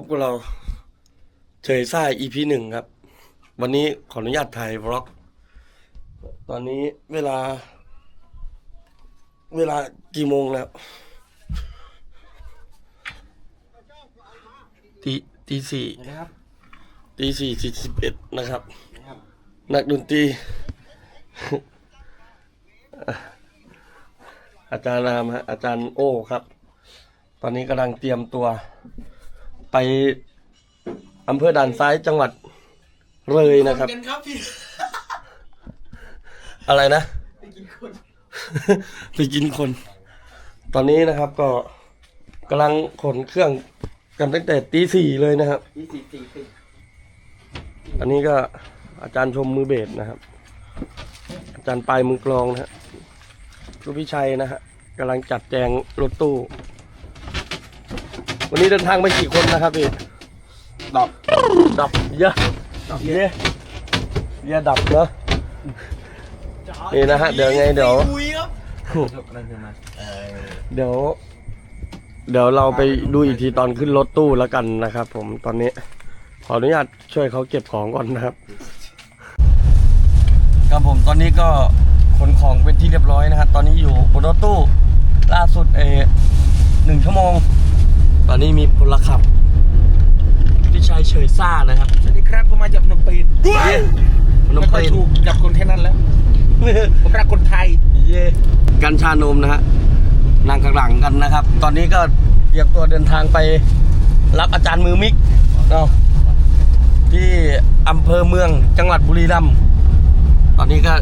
บกับเราเฉยซ่า EP หนึ่งครับ วันนี้ขออนุญาตถ่ายบล็อก ตอนนี้เวลา เวลากี่โมงแล้วตีตีสี่นะครับตีสี่สี่สิบเอ็ดนะครับนะครับนักดนตรี อาจารย์รามฮะอาจารย์โอ้ครับ ตอนนี้กำลังเตรียมตัว ไปอำเภอด่านซ้ายจังหวัดเลยนะครับ กันครับพี่อะไรนะ ไปกินคนไปกินคน ตอนนี้นะครับก็กำลังขนเครื่องกันตั้งแต่ตีสี่เลยนะครับที่สี่สี่สี่อันนี้ก็อาจารย์ชมมือเบสนะครับ อาจารย์ปลายมือกลองนะฮะลูกพิชัยนะฮะกำลังจัดแจงรถตู้ วันนี้เดินทางไปกี่คนนะครับพี่ดอกดับเยอะเยอะเยอะดับเนอะนี่นะฮะเดี๋ยวไงเดี๋ยวคุยครับนั่นคือมาเออเดี๋ยว เดี๋ยวเราไปดูอีกทีตอนขึ้นรถตู้แล้วกันนะครับ ผมตอนนี้ ขออนุญาตช่วยเขาเก็บของก่อนนะครับครับผมตอนนี้ก็ขนของเป็นที่เรียบร้อยนะฮะตอนนี้อยู่บนรถตู้ล่าสุดเออหนึ่งชั่วโมง ตอนนี้มีพลขับพี่ชายเฉยซ่านะครับสวัสดีครับผมมาจากพนมเปญเย้พนมไม่เปค่อยญถูกจับคนแค่นั้นแล้วผมรักคนไทยเย่กัญชานมนะฮะนั่งข้างหลังกันนะครับ ตอนนี้ก็เตรียมตัวเดินทางไปรับอาจารย์มือมิกเนาะที่อำเภอเมืองจังหวัดบุรีรัมย์ตอนนี้ก็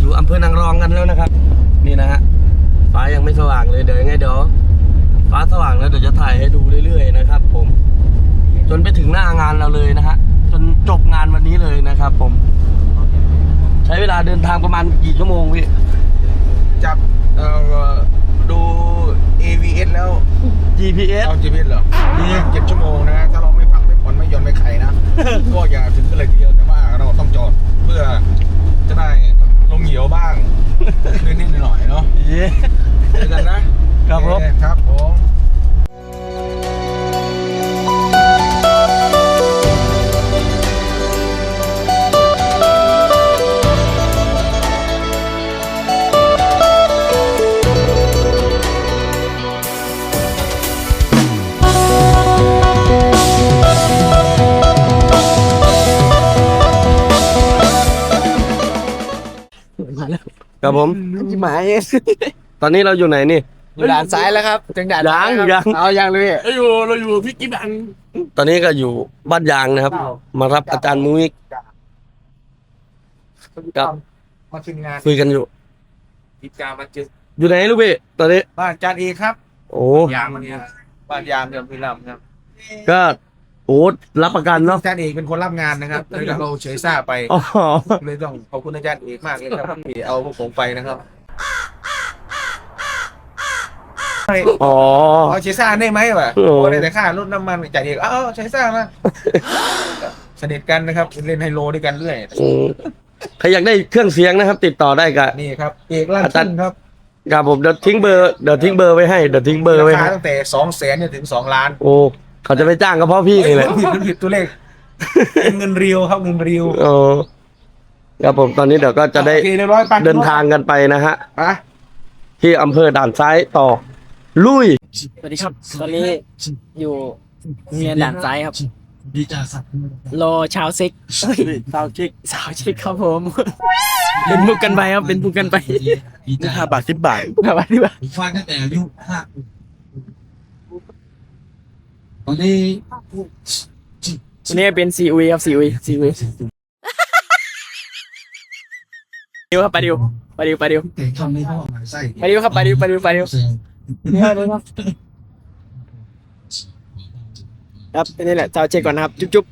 อยู่อำเภอนางรองกันแล้วนะครับ นี่นะฮะฟ้ายังไม่สว่างเลยเดี๋ยวยังไงเดี๋ยว ฟ้าสว่างแล้วเดี๋ยวจะถ่ายให้ดูเรื่อยๆนะครับ ผม จนไปถึงหน้างานเราเลยนะฮะจนจบงานวันนี้เลยนะครับ ผม ใช้เวลาเดินทางประมาณกี่ชั่วโมงพี่จับเอ่อดู AVS แล้ว GPS เอา GPS เหรอเจ็ดชั่วโมงนะ ถ้าเราไม่พักไม่ผ่อนไม่หย่อนไม่ไขนะ ก็อย่าถึงกันเลยทีเดียวแต่ว่าเราต้องจอดเพื่อจะได้ลงเหยียวบ้างนิดๆหน่อยๆเนาะเย้ เจอกันนะครับผม โอเคครับผม ครับผมจิหมายตอนนี้เราอยู่ไหนนี่ อยู่ด่านซ้ายแล้วครับถึงด่านซ้ายังครับยัง เอายังเลยเราอยู่เราอยู่พี่กิ๊บดังตอนนี้ก็อยู่บ้านยางนะครับ มารับอาจารย์มุ้ย ครับ มาขึ้นงานคุยกันอยู่ กิจการมันจะอยู่ไหนลูกพี่ตอนนี้ บ้านจานเอกครับ โอ้ ยางมันเนี่ยบ้านยามเดิมพิรามครับ ก็ โอ้รับประกันเนาะอาจารย์เอกเป็นคนรับงานนะครับเลยเราเฉยซ่าไปอ๋อเลยต้องขอบคุณอาจารย์เอกมากเลยครับที่เอาพวกผมไปนะครับอ๋อเอาเฉยซ่าได้ไหมวะโอ้โอ้ได้แต่ค่ารถน้ำมันอาจารย์เอกเอาเอาเฉยซ่ามาสนิทกันนะครับเล่นไฮโลด้วยกันเรื่อยอืมใครอยากได้เครื่องเสียงนะครับ ติดต่อได้กับนี่ครับเอกลั่นอาจารย์ทุ่งครับกับผมเดี๋ยวทิ้งเบอร์เดี๋ยวทิ้งเบอร์ไว้ให้เดี๋ยวทิ้งเบอร์ราไว้คาให้ตั้งแต่สองแสนจนถึงสองล้านโอ้ เขาจะไปจ้างก็เพราะพี่นี่แหละผิดผิดตัวเลขเป็นเงินเรียวครับเงินเรียวโอ้ครับผมตอนนี้เดี๋ยวก็จะได้โอเคเรียบร้อยไปเดินทางกันไปนะฮะ ไป ที่อำเภอด่านซ้ายต่อ ลุย สวัสดีครับ ตอนนี้อยู่โรงเรียนด่านซ้ายครับ ดีจ่าสัตว์โลชาวซิกสาวชิกสาวชิกครับผม เป็นมุกกันไปครับ เป็นมุกกันไปดีจ่าห้าบาทสิบบาทแบบว่าที่แบบผมฟังตั้งแต่อายุห้า ตอนนี้วันนี้เป็นซีอุยครับซีอุยซีอุยดิวครับไปดิวไปดิวไปดิวแต่คำนี้เขาออกมาไส้ไปดิวครับไปดิวไปดิวไปดิวนี่ครับนี่ครับครับนี่แหละชาวเช็คก่อนนะครับ จุ๊บจุ๊บ